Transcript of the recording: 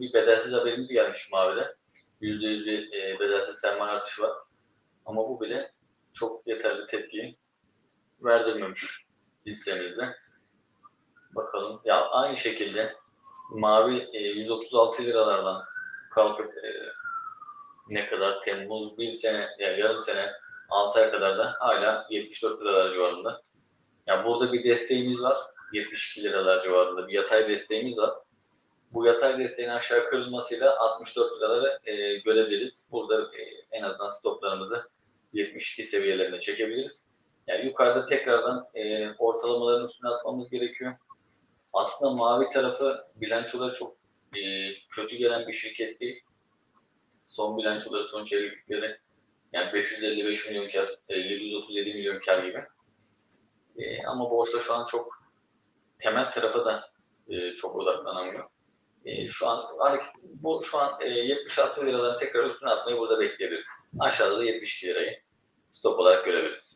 bir bedelsiz haberimiz gelmiş Mavi'de. %100 bir e, bedelsiz sermaye artışı var. Ama bu bile çok yeterli tepkiyi verdirmemiş listemizde. Bakalım. Ya aynı şekilde Mavi e, 136 liralardan kalkıp e, ne kadar Temmuz bir sene yani yarım sene 6 aya kadar da hala 74 liralar civarında. Yani burada bir desteğimiz var. 72 liralar civarında bir yatay desteğimiz var. Bu yatay desteğin aşağı kırılmasıyla 64 liraları e, görebiliriz. Burada e, en azından stoplarımızı 72 seviyelerine çekebiliriz. Yani yukarıda tekrardan e, ortalamaların üstüne atmamız gerekiyor. Aslında mavi tarafı bilançoları çok e, kötü gelen bir şirket değil. Son bilançoları, son çeyrekleri yani 555 milyon kar, e, 737 milyon kar gibi. E, ama borsa şu an çok temel tarafa da e, çok odaklanamıyor. Şu an hareket- bu şu an e, 76 liraların tekrar üstüne atmayı burada bekleyebiliriz. Aşağıda da 72 lirayı stop olarak görebiliriz.